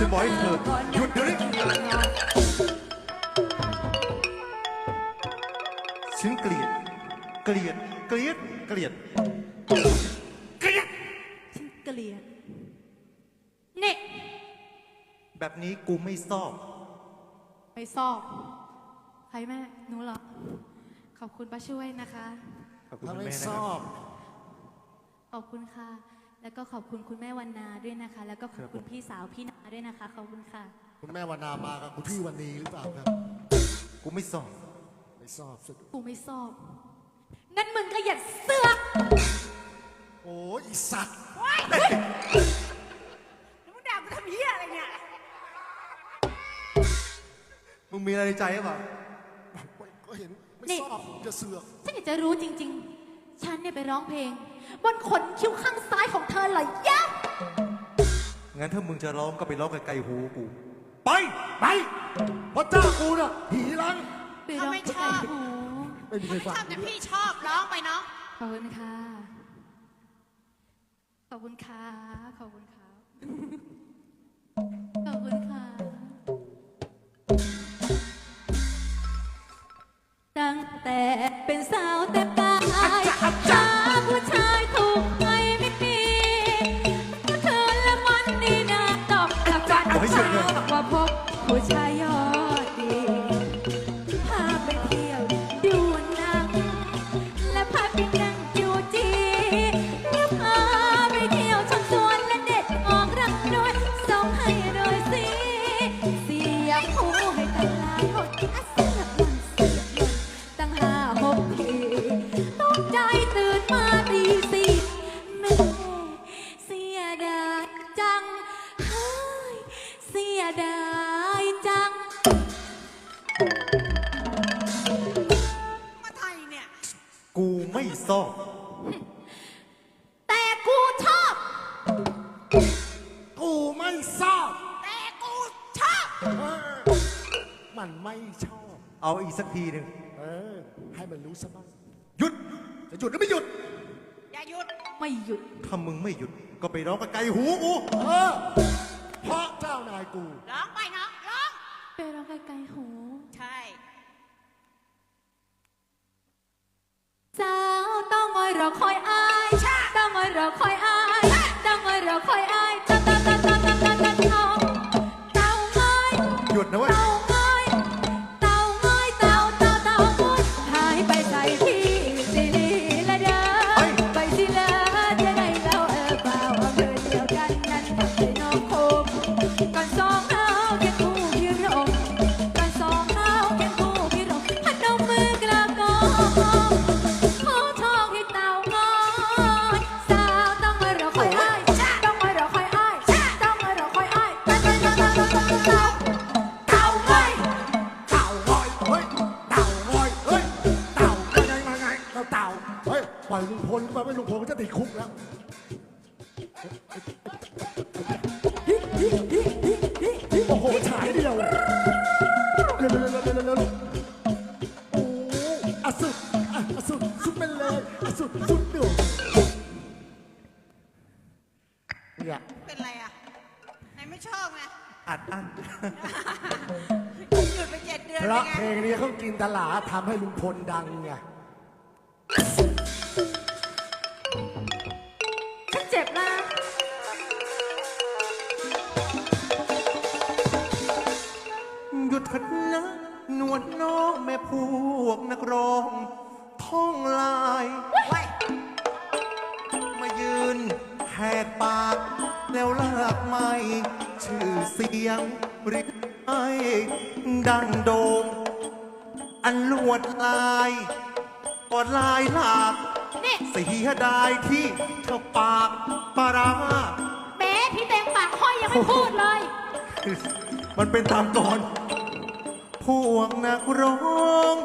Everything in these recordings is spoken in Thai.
ฉันบอกให้เธอหยุดเดี๋ยวนี้ฉันเกลียด เกลียด เกลียด เกลียด เกลียด ฉันเกลียด นี่ แบบนี้กูไม่ซอบไม่ซอบใครแม่หนูหรอ ขอบคุณป้าช่วยนะคะ ขอบคุณแม่นะครับ ขอบคุณค่ะ แล้วก็ขอบคุณคุณแม่วันนาด้วยนะคะ แล้วก็ขอบคุณพี่สาวพี่นาด้วยนะคะ ขอบคุณค่ะ คุณแม่วรรณามากับคุณพี่วันนีหรือเปล่าครับ กูไม่ชอบไม่ชอบสุดกูไม่สอบงั้นมึงก็อย่าเสือกโอ้ยอีสัตว์แล้วมึงด่ากูทำเหี้ยอะไรเนี่ย มึงมีอะไรในใจหรือเปล่าก็เห็นไม่นี่ชอบจะเสือกฉันอยากจะรู้จริง ๆ ฉันเนี่ยไปร้องเพลง บนขนคิ้วข้างซ้ายของเธอเหรอยะงั้นถ้ามึงจะร้องก็ไปร้องไกลๆหูกู ไปไปเพราะเจ้ากูน่ะผีลัง ไปร้องเขาไม่ชอบโอ้ไม่มีใครไม่ฟังชอบแต่พี่ชอบร้องไปเนาะขอบคุณค่ะ ขอบคุณค่ะ ขอบคุณค่ะ ขอบคุณค่ะ ตั้งแต่เป็นสาวแต่ก 爱就不猜 ให้มันรู้ซะบ้างหยุด จะหยุดหรือไม่หยุด อย่าหยุด ไม่หยุด ถ้ามึงไม่หยุดก็ไปร้องไกลๆหูกูเออเพราะเจ้านายกู ร้องไปเนาะร้อง ไปร้องไกลๆหู ใช่ สาวต้องงอยรอคอยอายต้องงอยรอคอยอาย ทำให้ลุงพลดังไง หลากนี่เสียดายที่เธอปากปลาร้าแม้พี่เต็งปากห้อยยังไม่พูดเลย มันเป็นตามก่อน พวกนักร้อง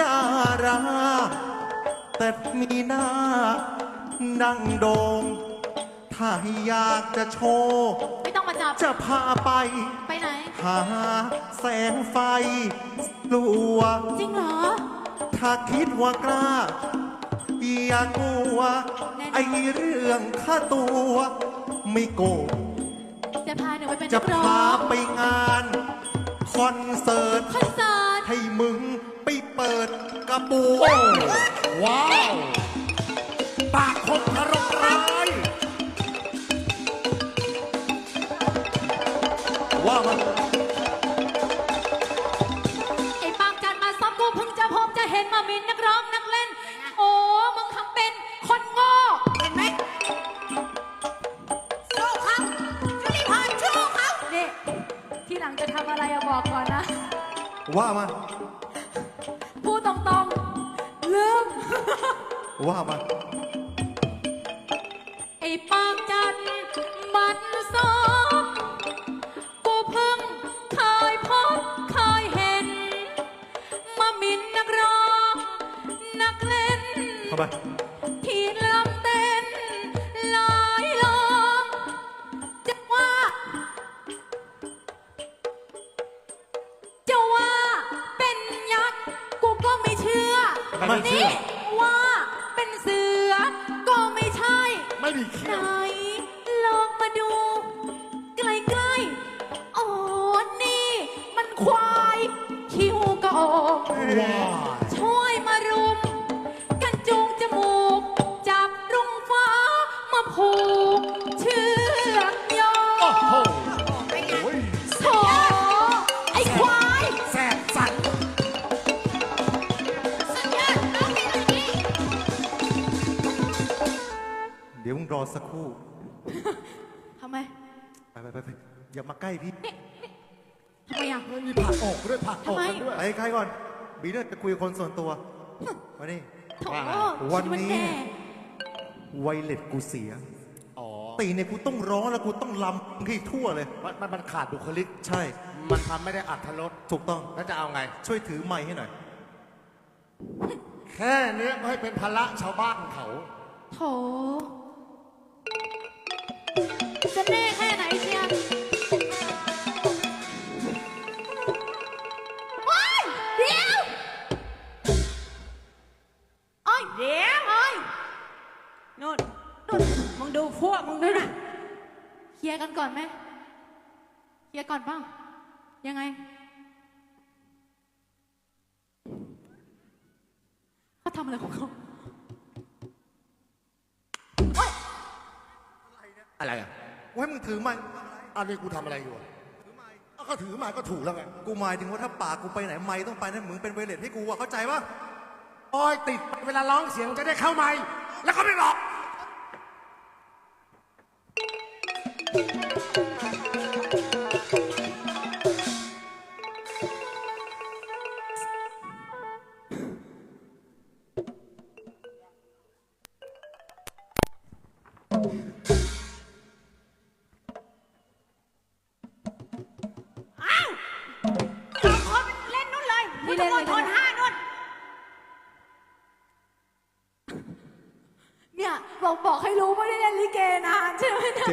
ดารา แต่มีหน้าดังโดง ถ้าอยากจะโชว์ ไม่ต้องมาจับ จะพาไป ไปไหน หาแสงไฟกลัว จริงเหรอ ถ้าคิดว่ากล้า อย่ากลัว ไอเรื่องค่าตัว ไม่โกงจะพาหนูไปเป็นจะนักร้อพางไปงานขคอนเสิร์ต คอนเสิร์ตให้มึงไปเปิดกระปูโอ้ว้าว ปากคมนรกร้ายว่ามัน ว่ามันพูดตรงๆลืม ว่ามัน ไม่มีไหนลองมาดู ใกล้ๆอ๋อนี่ มันควายคิ้วก็อกว้าว ครู่ ทำไมไปไปไปไปอย่ามาใกล้พี่ ทำไมอะไม่มีผักอกด้วยผักอกกันด้วย ไปใกล้ก่อน บีเนอร์จะคุยกับคนส่วนตัวมานี่โถวันนี้คิดาแก่ไวเลตกูเสีย อ๋อตีเนี่ยกูต้องร้องแล้วกูต้องลำให้ทั่วเลย มันมันมันขาดบุคลิก ใช่ มันทำไม่ได้อัธรสถูกต้อง แล้วจะเอาไง ช่วยถือไม้ให้หน่อย แค่เนี้ยไม่ให้เป็นภาระชาวบ้านเขา โถ จะแน่แค่ไหนเชียร์ว้ายเดี๋ยวโอ้ยเดี๋ยวโอ้ยนู่นนู่นมึงดูพวกมึงด้วยนะเคลียร์กันก่อนไหมเคลียร์ก่อนเปล่ายังไงเขาทำอะไรของเขาโอ๊ยอะไรอะ กูให้มึงถือไม้อันนี้กูทำอะไรอยู่อะเอาก็ถือมาก็ถูกแล้วไงกูหมายถึงว่าถ้าปากกูไปไหนไม้ต้องไปนั่นมึงเป็นไวเลตให้กูอะเข้าใจปะโอ้ยติดเวลาร้องเสียงจะได้เข้าไมค์แล้วก็ไม่หลอก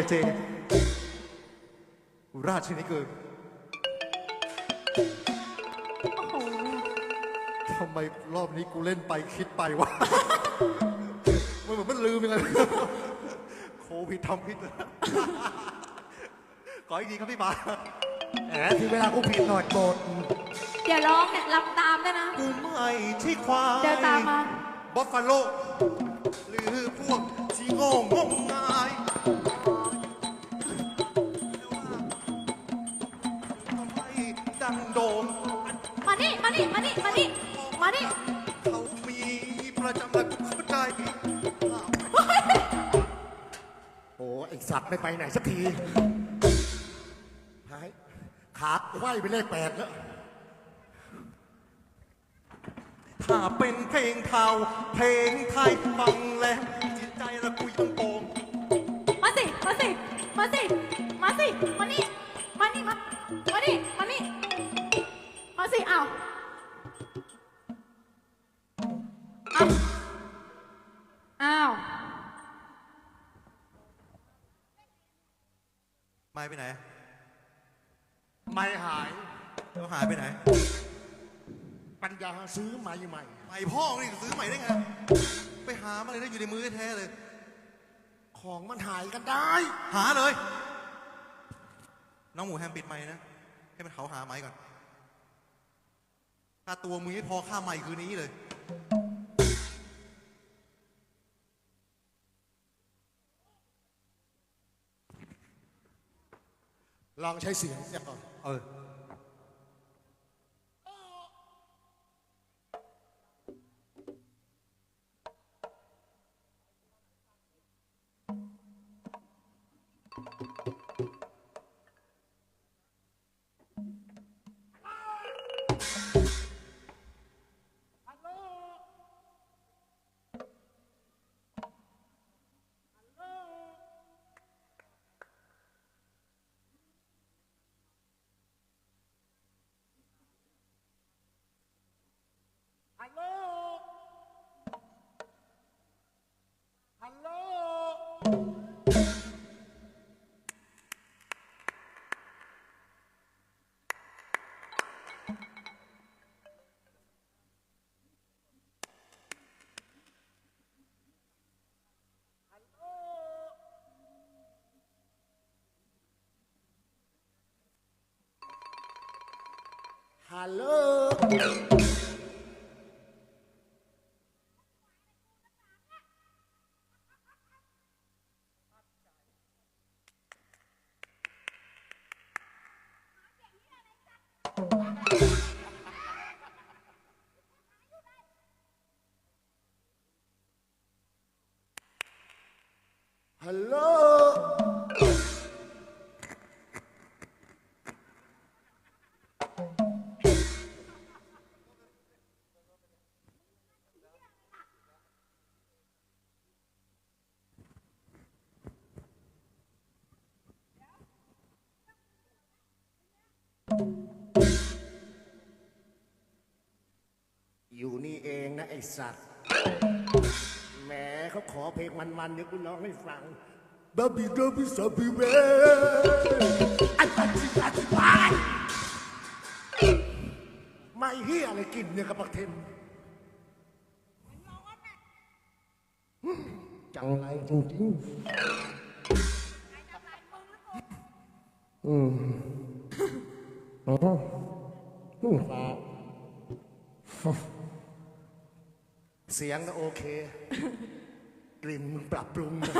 เนี่ยเจเจ ราชนิเกินโอ้โหทำไมรอบนี้กูเล่นไปคิดไปวะ มันเหมือนมันลืมยังไงโควิดทำพิษขออีกทีครับพี่บาแหมถึงเวลากูผิดหน่อยโกรธอย่าร้องเนี่ยลำตามด้วยนะ กูไม่ใช่ควายเดินตามมาบัฟฟาโลหรือพวกที่โง่งมงาย มานี่เขามีประจำและกูเข้าใจโอ้ไอสัตว์ไม่ไปไหนสักทีหายขาไขว้ไปเลขแปดแล้ว ถ้าเป็นเพลงเทาเพลงไทยฟังแล้วจิตใจละคุยต้องโป่งมาสิ มาสิ มาสิ มาสิ มานี่ มานี่ มา มานี่ มานี่ มาสิอ้าว ไม่ไปไหน ไม่หายแล้วหายไปไหน ปัญญาซื้อใหม่ใหม่ ไม่พ่อนี่ซื้อใหม่ได้ไง ไปหามาเลยนะอยู่ในมือแท้ๆเลย ของมันหายกันได้ หาเลย น้องหมูแฮมปิดไม้นะ ให้มันเขาหาไม้ก่อนค่าตัวมึงไม่พอค่าใหม่คืนนี้เลย ลองใช้เสียงเสียงก่อน เออ ล อยู่นี่เองนะไอสัตว์ แหมเขาขอเพลงมันๆเดี๋ยวกูร้องให้ฟังบาบีดาบิซาบิเวอันตัดสิตัดสิบายไม่เฮียอะไรกินเนี่ยกับปักเทมจังไรจริงๆอืม อ๋อนุ่งฟ้าเสียงก็โอเค กลิ่นมึงปรับปรุงนะ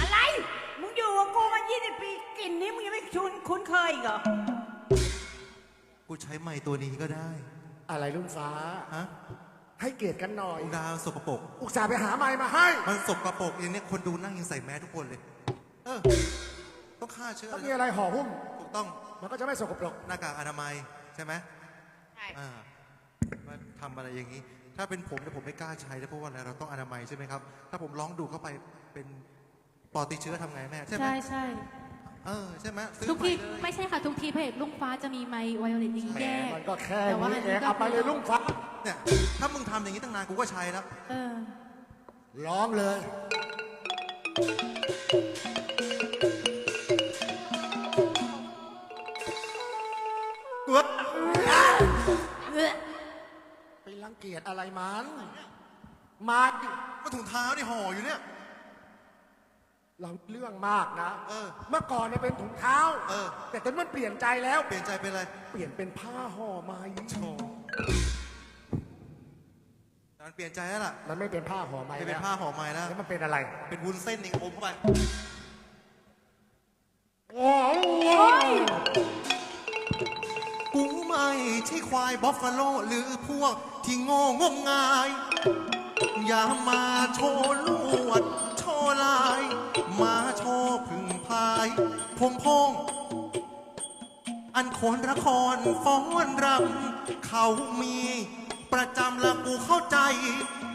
อะไร มึงอยู่กับกูมา 20 ปีกลิ่นนี้มึงยังไม่ชุนคุ้นเคยอีกเหรอ กูใช้ไม้ตัวนี้ก็ได้ อะไรลุงฟ้า ฮะให้เกียรติกันหน่อย ดาวสกปรก อุตส่าห์ไปหาไม้มาให้ มันสกปรกอย่างเนี้ยคนดูนั่งยังใส่แมสทุกคนเลย เออ ต้องฆ่าเชื้อถ้ามีอะไรห่อหุ้ม ถูกต้อง มันก็จะไม่สกปรก หน้ากากอนามัยใช่ไหมใช่ อ่ามาทำอะไรอย่างนี้ ถ้าเป็นผมเนี่ยผมไม่กล้าใช้นะเพราะว่าอะไรเราต้องอนามัยใช่ไหมครับ ถ้าผมร้องดูดเข้าไปเป็นปอดติดเชื้อทำไงแม่ใช่ไหมใช่ใช่เออใช่ไหมซื้อทุกไปทีเลยไม่ใช่ค่ะทุกทีพระเอกลุงฟ้าจะมีไมค์ไวโอเลตยิงแหมแยกมันก็แค่แต่ว่านี้อันเอนี้งก็เอาไปเลยลุงฟ้าเนี่ยถ้ามึงทำอย่างนี้ตั้งนานกูก็ใช้แล้ว เออ ร้องเลย เกียจอะไรมัน มาก็ถุงเท้านี่ห่ออยู่เนี่ย เราเรื่องมากนะ เออ เมื่อก่อนเนี่ยเป็นถุงเท้า เออ แต่ตอนนี้มันเปลี่ยนใจแล้ว เปลี่ยนใจเป็นอะไรเปลี่ยนเป็นผ้าห่อไหมโชว์มันเปลี่ยนใจแล้วล่ะมันไม่เป็นผ้าห่อไหมไม่เป็นแล้วผ้าห่อไม้แล้วแล้วมันเป็นอะไร เป็นวุ้นเส้นนี่อมเข้าไปโอ้ยกูไม่ใช่ควายบัฟฟาโลหรือพวก ที่โง่งมงาย อย่ามาโชว์ลวด โชว์ลาย มาโชว์พึ่งพาย พงพง อันโคนละครฟ้อนรำเขามีประจำและกูเข้าใจ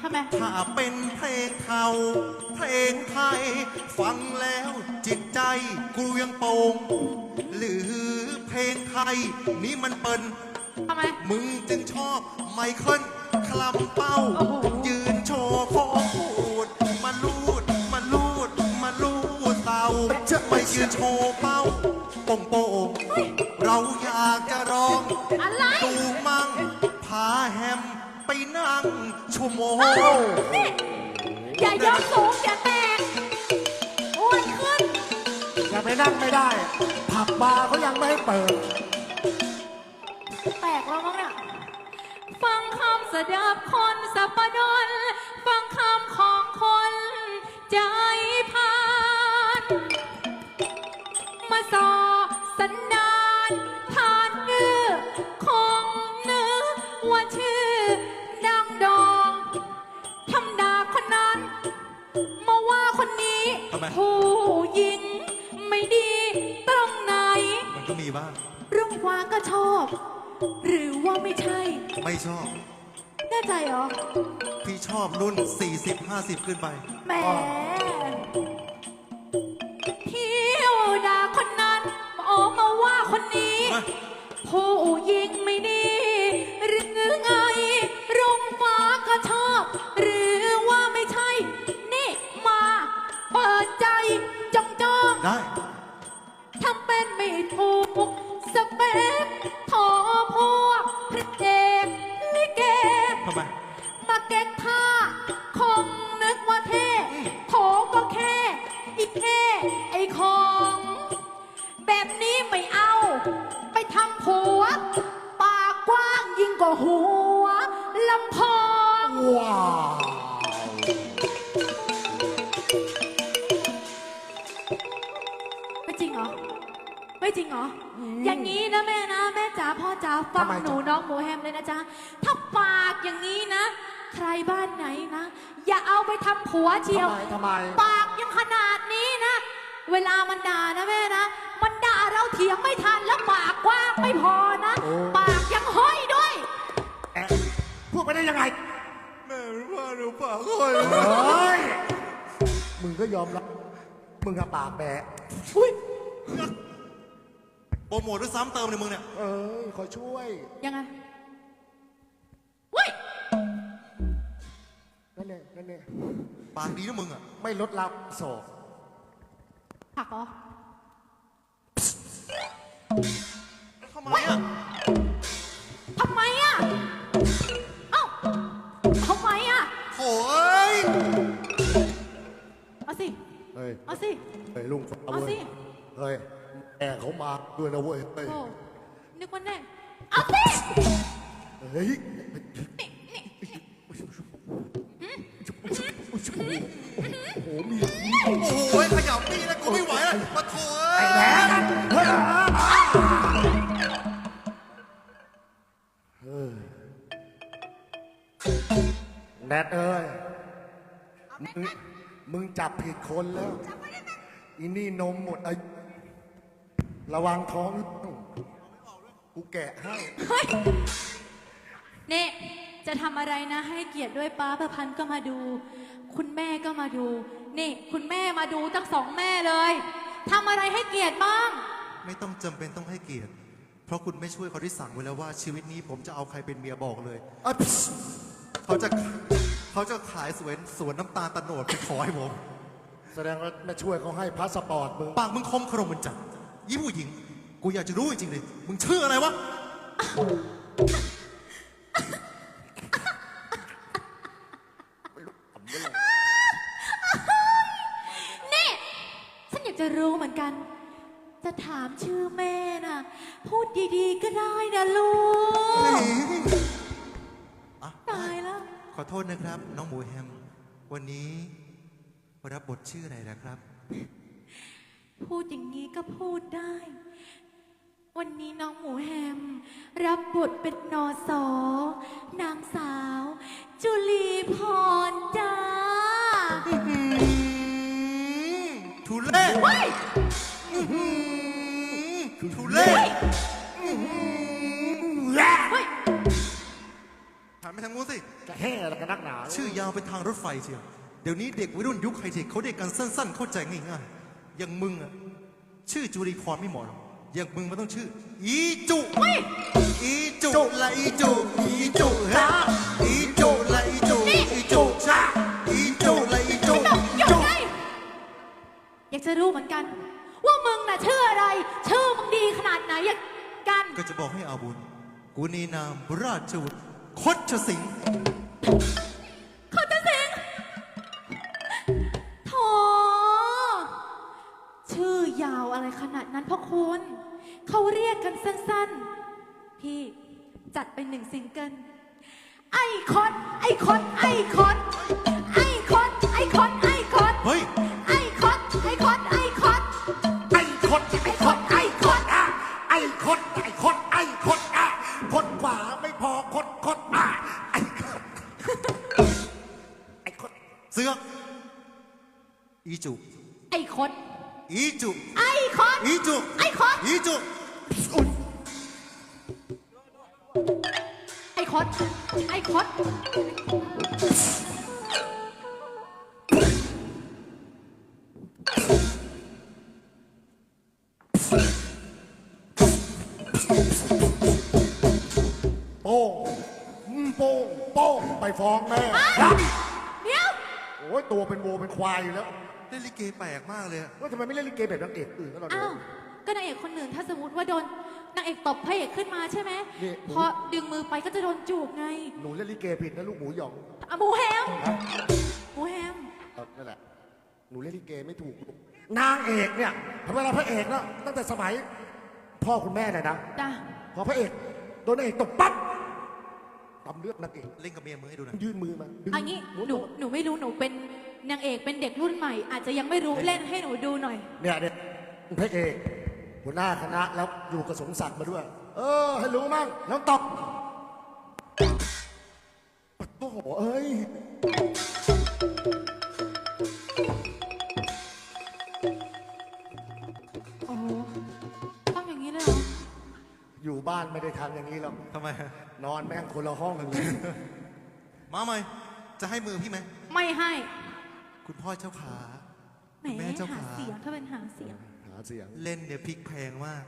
ทำไม ถ้าเป็นเพลงเทาเพลงไทย ฟังแล้วจิตใจกูยังโป่งหรือเพลงไทย นี่มันเปิน ทำไม มึงจึงชอบไมเคิลคลำเป้า โอ้โห ยืนโชว์คอพูดมาลูดมาลูดมาลูดเตาไม่ยืนโชว์เป้าโป่งโป่งเราอยากจะร้องอะไร ดูมั่งพาแฮมไปนั่งชั่วโมง นี่อย่ายกสูงอย่าแตกอ้วนขึ้นยังไปนั่งไม่ได้ ผับบาร์เขายังไม่ให้เปิด แตกแล้วมั้งเนี่ยฟังคำสดับคนสัปดนฟังคำของคนใจพานมาสอสันดานผ่านเงือคงนึกว่าชื่อดังดองทำดาคนนั้น มาว่าคนนี้ทำไม ผู้หญิงไม่ดีตรงไหน มันก็มีบ้างรุ่งฟ้าก็ชอบหรือ ว่าไม่ใช่ ไม่ชอบ แน่ใจเหรอ พี่ชอบรุ่น 40 50 ขึ้นไป แหมเที่ยวด่าคนนั้นออกมาว่าคนนี้ มา ผู้หญิงไม่ดีหรือไงรุ่งฟ้าก็ชอบ หรือว่าไม่ใช่ นี่มาเปิดใจจองจอง ได้ ทำเป็นไม่ถูกสเปค จริงเหรอ อย่างนี้นะแม่นะ แม่จ๋าพ่อจ๋าฟังหนูน้องหมูแฮมเลยนะจ๊ะ ถ้าปากอย่างนี้นะ ใครบ้านไหนนะ อย่าเอาไปทำผัวเชียว ทำไมทำไม ปากยังขนาดนี้นะ เวลามันด่านะแม่นะ มันด่าเราเถียงไม่ทันแล้วปากกว้างไม่พอนะ โอ้ ปากยังห้อยด้วย แอะพูดไปได้ยังไงแม่ว่าหนูปากค่อยเฮ้ยมึงก็ยอมรับมึงกับปากแบะอุ้ย โปรโมทด้วยซ้ำเติมเลยมึงเนี่ย เออขอช่วย ยังไงอุ้ยนั่นเองนั่นเองปากดีนะมึงอะ ไม่ลดลับโศกผักเหรอทำไมอะทำไมอะ เอ้าทำไมอะ โถ่เอ้ยเอาสิ เฮ้ยเอาสิ เฮ้ยลุงฟ้าเอาเว้สิยเฮ้ย แอร์เขามาด้วยนะเว้ยเฮ้ยโอ้นึกว่าแน่เอาสิเฮ้ยโอ้โหมีโอ้ยขยับนี่นะกูไม่ไหวแล้วมาโถ่เอ้ยแหวนเฮ้ยแนทเอ้ยมึงมึงจับผิดคนแล้ว อีนี่นมหมดอายุ ระวังท้องกูแกะให้เฮ้ยนี่จะทำอะไรนะ ให้เกียรติด้วยป้าประพันธ์ก็มาดู คุณแม่ก็มาดู นี่ คุณแม่มาดูตั้งสองแม่เลยทำอะไรให้เกียรติบ้าง ไม่ต้องจำเป็นต้องให้เกียรติ เพราะคุณไม่ช่วยเขาที่สั่งไว้แล้วว่าชีวิตนี้ผมจะเอาใครเป็นเมียบอกเลยอะเขาจะเขาจะขายสวนสวนน้ำตาลตะโนดไปขอให้ผม แสดงว่าแม่ช่วยเขาให้พาสปอร์ตมึงปากมึงคมขรมมันจัด ยี่ผู้หญิง กูอยากจะรู้จริงๆเลย มึงชื่ออะไรวะ นี่ ฉันอยากจะรู้เหมือนกัน จะถามชื่อแม่น่ะ พูดดีๆก็ได้นะลูก อะตายแล้ว ขอโทษนะครับ น้องหมูแฮม วันนี้รับบทชื่ออะไรนะครับ พูดอย่างนี้ก็พูดได้ วันนี้น้องหมูแฮม รับบทเป็นนอสอนางสาว จุลีพรจ้าทุเล่ทุเล่เฮ้ยถามไปทางนู้นสิ จะแห่อะไรกันนักหนา ชื่อยาวเป็นทางรถไฟเชียว เดี๋ยวนี้เด็กวัยรุ่นยุคไฮเทคเขาเรียกกันสั้นๆ เข้าใจง่ายๆ อย่างมึงอะชื่อจุรีพรไม่เหมาะหรอกอย่างมึงมันต้องชื่อ อีจุ อีจุละอีจุ อีจุฮะอีจุละอีจุ อีจุชาอีจุละอีจุ หยุดอีหยุดจุไงอยากจะรู้เหมือนกัน ว่ามึงน่ะชื่ออะไร ชื่อมึงดีขนาดไหนอยากกันก็จะบอกให้อาบุญ กูนีนามราชวุฒิคดชสิงห์ สั้นๆ พี่จัดไปหนึ่งซิงเกิล ไอคอน ไอคอน ไอคอน ไอคอน ไอคอน ไอคอน เฮ้ย ไอคอน ไอคอน ไอคอน ไอ้คดไอ้คดไอ้คดอะไอ้คดไอ้คดไอ้คดอะคดขวาไม่พอคดคดอะไอ้คดไอ้คดเสือกอีจุ ไอคอน อีจุ ไอคอน อีจุ ไอคอน อีจุ ไอคอนไอคอนโป้งอืมโป้งโป้งไปฟ้องแม่เดี๋ยวโอ้ยตัวเป็นโวเป็นควายอยู่แล้ว เล่นลิเกแปลกมากเลยอะว่าทำไมไม่เล่นลิเกแบบนางเอกอื่นก็เราดู อ้าว ก็นางเอกคนอื่นถ้าสมมติว่าโดนนางเอกตบพระเอกขึ้นมาใช่ไหมนี่ พอดึงมือไปก็จะโดนจูบไงหนูเล่นลิเกผิดนะลูกหมูหยองอะหมูแฮมหมูแฮมเออนั่นแหละ หนูเล่นลิเกไม่ถูกลูกนางเอกเนี่ยเวลาพระเอกเนาะตั้งแต่สมัยพ่อคุณแม่เลยนะ จ้ะพอพระเอกโดนนางเอกตบปั๊บตำเลือดนางเอกเล่นกับเมียมึงให้ดูหน่อยยื่นมือมาดึงอันนี้ม้วนหนูตัวหนูไม่รู้หนูเป็นนางเอกเป็นเด็กรุ่นใหม่ อาจจะยังไม่รู้เล่นให้หนูดูหน่อย เนี่ยเนี่ยพระเอก หัวหน้าคณะแล้วอยู่กับสมศักดิ์มาด้วย เออ ให้รู้มั่งแล้วตบโอ้โหเอ้ย โอ้โหต้องอย่างนี้เลยเหรออยู่บ้านไม่ได้ทำอย่างนี้หรอกทำไมนอนแม่งคนละห้องกันเลย มาไหมจะให้มือพี่ไหม ไม่ให้คุณพ่อเจ้าขา แหมคุณแม่เจ้าหาขา เสียงถ้าเป็นหาเสียงหาเสียงเล่นเนี่ยพริกแพงมาก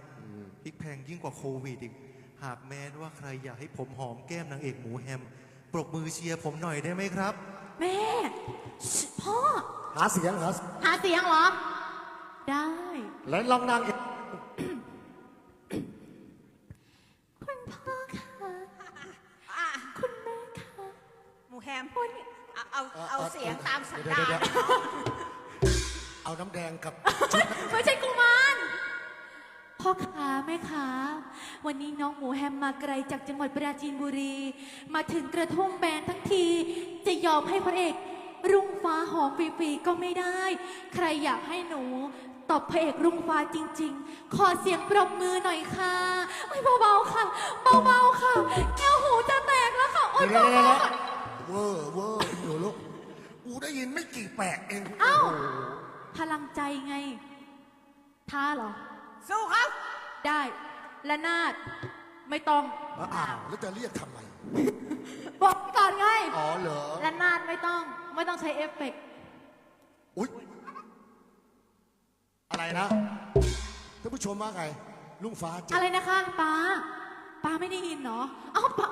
พริกแพงยิ่งกว่าโควิดอีก หากแม้ว่าใครอยากให้ผมหอมแก้มนางเอกหมูแฮม ปรบมือเชียร์ผมหน่อยได้ไหมครับ แม่ชิพ่อหาเสียงหาหาเสียงเหรอ ได้ แล้วลองนางเอกคุณพ่อค่ะคุณแม่ค่ะหมูแฮมเอาเอาเอาเสียงตามสันเดี๋ยวดาเดี๋ยวน เดี๋ยวเอาน้ำแดงกับไม่ใช่กุมารพ่อขาแม่ขาวันนี้น้องหมูแฮมมาไกลจากจังหวัดปราจีนบุรี มาถึงกระทุ่มแบนทั้งที จะยอมให้พระเอก รุ่งฟ้าหอมฟรีๆก็ไม่ได้ ใครอยากให้หนูตอบพระเอกรุ่งฟ้าจริง ๆ ขอเสียงปรบมือหน่อยค่ะโอ้ยเบาๆค่ะเบาๆค่ะแก้วหูจะแตกแล้วค่ะโอ้ยเดี๋ยวเดี๋ยวเบาเดี๋ยวๆค่ะ เวอร์เวอร์หนูลูกกูได้ยินไม่กี่แปลกเอง เอ้าโโห พลังใจไง ท้าเหรอ สู้เขาได้และนาดไม่ต้อง อ้าวแล้วจะเรียกทำไม บอกก่อนไงอ๋อเหรอ และนาดไม่ต้อง ไม่ต้องใช้เอฟเฟกต์อุ๊ย อะไรนะ ท่านผู้ชมว่าไง ลุงฟ้าเจ็บอะไรนะคะป้าป้าไม่ได้ยินเนาะเอ้าป้า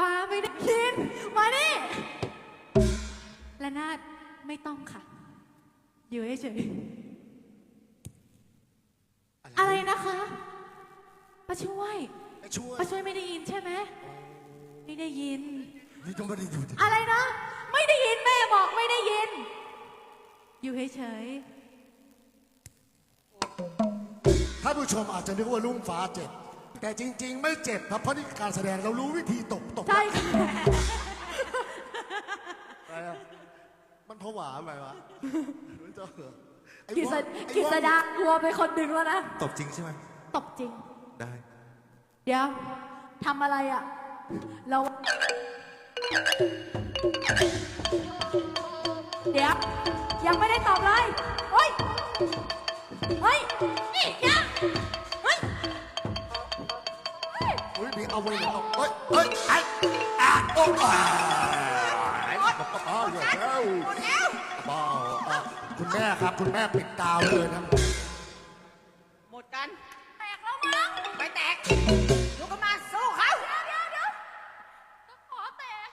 ป้าไม่ได้ยิน มานี่และนาดไม่ต้องค่ะ อยู่เฉยๆอะไรนะคะป้าช่วยไม่ช่วยป้าช่วยไม่ได้ยินใช่ไหมไม่ได้ยิน นี่ก็ไม่ได้อยู่ที่อะไรนะ ไม่ได้ยินแม่บอกไม่ได้ยิน อยู่เฉยท่านผู้ชมอาจจะนึกว่าลุงฟ้าเจ็บ แต่จริง ๆ ไม่เจ็บครับเพราะนี่คือการแสดงเรารู้วิธีตบตบๆใช่ค่ะ อะไรอะ มันผวาไหมวะรู้จักเหรอไอ้กิวษอกไอ้กิวอกษดากลัวไปคนหนึ่งแล้วนะ ตบจริงใช่ไหม ตบจริง ได้ เดี๋ยวทำอะไรอะ เรา เดี๋ยว ยังไม่ได้ตอบเลยเฮ้ย เฮ้ย นี่ยังเฮ้ยอุ้ยมีเอาไว้เลยเอาเฮ้ยเฮ้ยไอ้อะโอ้อ่าไอ้บ้าบ้าอยู่แล้วหมดแล้วบ้าอะคุณแม่ครับ คุณแม่ปิดตาไว้เลยนะหมดกัน แตกแล้วมั้งไม่แตกลูกกมาสู้เขาเดี๋ยวเดี๋ยวเดี๋ยวขอแตก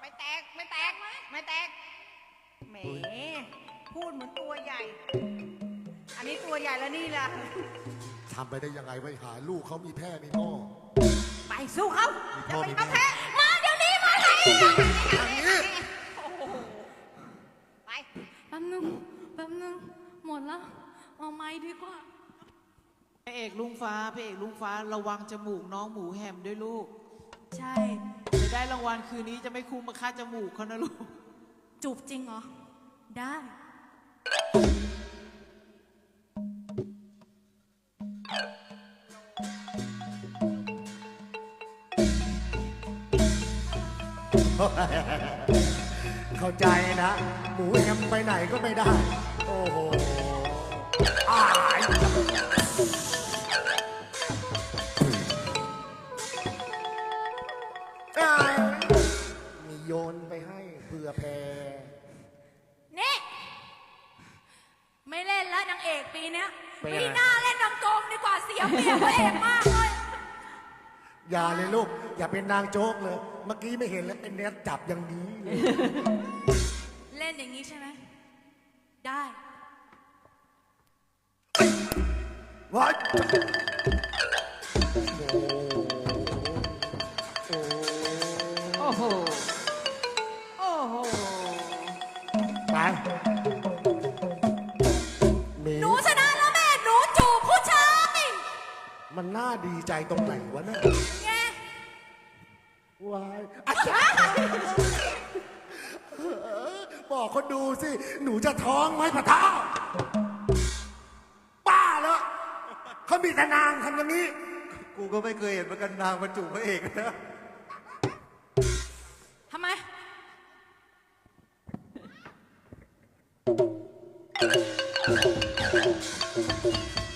ไม่แตก ไม่แตก ไม่แตก แหม พูดเหมือนตัวใหญ่ อันนี้ตัวใหญ่แล้วนี่ล่ะ ทำไปได้ยังไงไว้หาลูกเขามีแพร่มีพ่อไปสู้เขามีจะพ่อไปมีกระแม่แทะมาเดี๋ยวนี้มาไหนอย่างนี้ โอ้โหไป แป๊บ นึงแป๊บนึงหมดแล้ว เอาไม้ดีกว่าแหมพระเอกลุงฟ้าพระเอกลุงฟ้าระวังจมูกน้องหมูแฮมด้วยลูกใช่ จะได้รางวัลคืนนี้จะไม่คุ้มมาค่าจมูกเขานะลูก จูบจริงเหรอ ได้ เข้าใจนะ หมูแฮมไปไหนก็ไม่ได้ โอ้โหอายอายมีโยนไปให้เผื่อแพร นี่ ไม่เล่นแล้วนางเอกปีเนี้ยเป็นไง ปีหน้าเล่นนางโกงดีกว่าเสียเปรียบพระเอกมากเลย อย่าเลยลูก อย่าเป็นนางโจ๊กเลย เมื่อกี้ไม่เห็นแล้วเป็นเน็ตจับอย่างนี้เลยเล่นอย่างนี้ใช่ไหม ได้ว้ายโอ้โหโอ้โห โอ้โห ไปหมีหนูชนะแล้วแม่ หนูจูบผู้ชาย มันน่าดีใจตรงไหนวะเนี่ยไง วายอาจารย์บอกคนดูสิ หนูจะท้องไหมปะท้าป้าแล้วเขามีแต่นางทำอย่างนี้ กูก็ไม่เคยเห็นเหมือนกันนางบรรจุพระเอกนะทำไมหรื